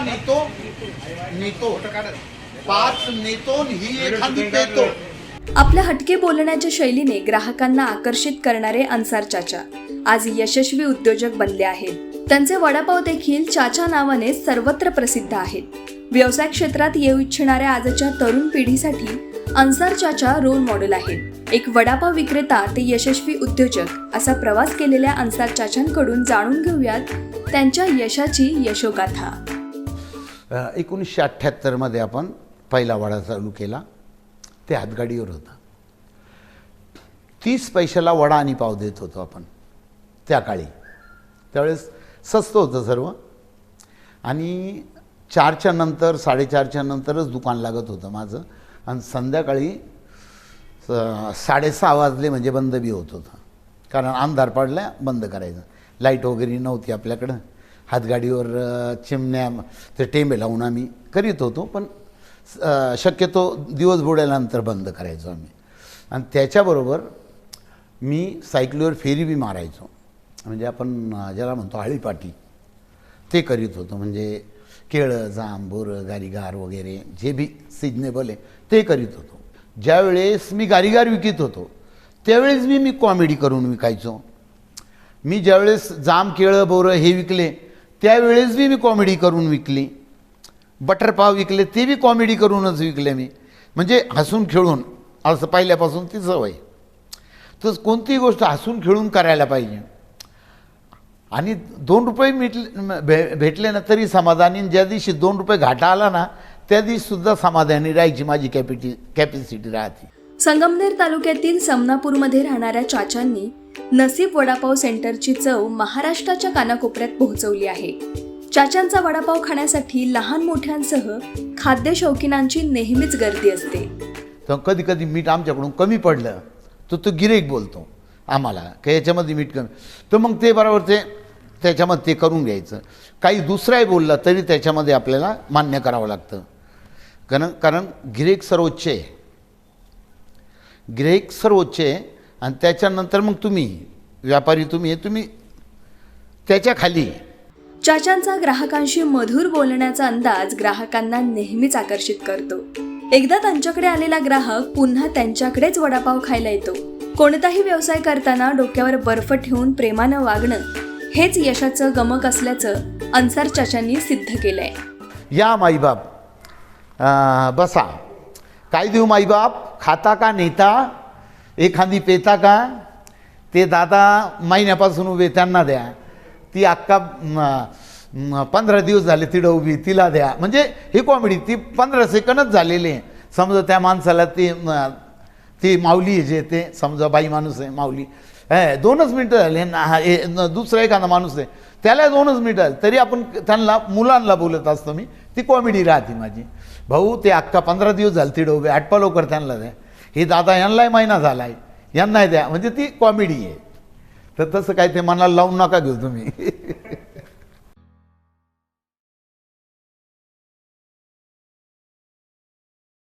नेतो पाच नेतो ही एखादी पेतो. आपल्या हटके बोलण्याच्या शैलीने ग्राहकांना आकर्षित करणारे अन्सार चाचा. आज यशस्वी उद्योजक बनले आहेत. त्यांचे वडापाव देखील चाचा नावाने सर्वत्र प्रसिद्ध आहेत. व्यवसाय क्षेत्रात येऊ इच्छिणाऱ्या आजच्या तरुण पिढीसाठी अन्सार चाचा रोल मॉडेल आहेत. एक वडापाव विक्रेता ते यशस्वी उद्योजक असा प्रवास केलेल्या अन्सार चाचांकडून जाणून घेऊयात त्यांच्या यशाची यशोगाथा. एकोणीसशे अठ्ठ्याहत्तरमध्ये आपण पहिला वडा चालू केला. ते हातगाडीवर होता. तीस पैशाला वडा आणि पाव देत होतो आपण. त्या काळी. त्यावेळेस स्वस्त होतं सर्व. आणि चारच्या नंतर साडेचारच्या नंतरच दुकान लागत होतं माझं. आणि संध्याकाळी साडेसहा वाजले म्हणजे बंद बी होत होतं. कारण अंधार पडला बंद करायचं. लाइट वगैरे नव्हती आपल्याकडं. हातगाडीवर चिमण्या ते टेंबे लावून आम्ही करीत होतो पण शक्यतो दिवस बुडाल्यानंतर बंद करायचो आम्ही. आणि त्याच्याबरोबर मी सायकलीवर फेरी बी मारायचो. म्हणजे आपण ज्याला म्हणतो आळीपाटी ते करीत होतो. म्हणजे केळं जाम बोरं गारीगार वगैरे जे बी सिजनेबल आहे ते करीत होतो. ज्यावेळेस मी गारीगार विकत होतो त्यावेळेस मी मी कॉमेडी करून विकायचो. मी ज्यावेळेस जाम केळं बोरं हे विकले त्यावेळेस बी मी कॉमेडी करून विकली. बटर पाव विकले ते बी कॉमेडी करूनच विकले मी. म्हणजे हसून खेळून असं पहिल्यापासून ती सवय. तर कोणतीही गोष्ट हसून खेळून करायला पाहिजे. आणि दोन रुपये मिटले भे भेटले ना तरी समाधानी ज्या दिवशी दोन रुपये घाटा आला ना त्या दिवशीसुद्धा समाधानी राहायची माझी कॅपिटी कॅपॅसिटी राहते. संगमनेर तालुक्यातील समनापूरमध्ये राहणाऱ्या चाचांनी नसीब वडापाव सेंटरची चव महाराष्ट्राच्या कानाकोपऱ्यात पोहोचवली आहे. चाचांचा वडापाव खाण्यासाठी लहान मोठ्यांसह खाद्य शौकीनांची नेहमीच गर्दी असते. तर कधी कधी मीठ आमच्याकडून कमी पडलं तर तो गिरेक बोलतो आम्हाला का याच्यामध्ये मीठ कमी तर मग ते बरोबर ते त्याच्यामध्ये ते करून घ्यायचं. काही दुसराही बोलला तरी त्याच्यामध्ये आपल्याला मान्य करावं लागतं. कारण कारण गिरेक सर्वोच्च आहे. गिरेक सर्वोच्च आहे आणि त्याच्यानंतर मग तुम्ही व्यापारी तुम्ही तुम्ही त्याच्याखाली. चाचांचा ग्राहकांशी मधुर बोलण्याचा अंदाज ग्राहकांना नेहमीच आकर्षित करतो. एकदा त्यांच्याकडे आलेला ग्राहक पुन्हा त्यांच्याकडेच वडापाव खायला येतो. कोणताही व्यवसाय करताना डोक्यावर बर्फ ठेवून प्रेमानं वागणं हेच यशाचं गमक असल्याचं अन्सार चाचांनी सिद्ध केलंय. या माईबाप बसा. काय देऊ माईबाप? खाता का नेता एखादी पेता का? ते दादा महिन्यापासून उभे त्यांना द्या. ती अक्का पंधरा दिवस झाले तिडं उभी तिला द्या. म्हणजे ही कॉमेडी ती पंधरा सेकंदच झालेली आहे. समजा त्या माणसाला ती ती माऊली जे ते समजा बाई माणूस आहे माऊली. दोनच मिनटं झाले. ना हा, हे, दुसरा एखादा माणूस आहे. त्याला दोनच मिनटं झाले. तरी आपण त्यांना मुलांना बोलत असतो मी ती कॉमेडी राहते माझी. भाऊ ते अक्का पंधरा दिवस झाले ते डोबे आटपा लवकर त्यांना द्या. हे दादा यांनाही महिना झाला आहे यांनाही द्या. म्हणजे ती कॉमेडी आहे. तर तसं काय ते मनाला लावून नका घेऊ तुम्ही.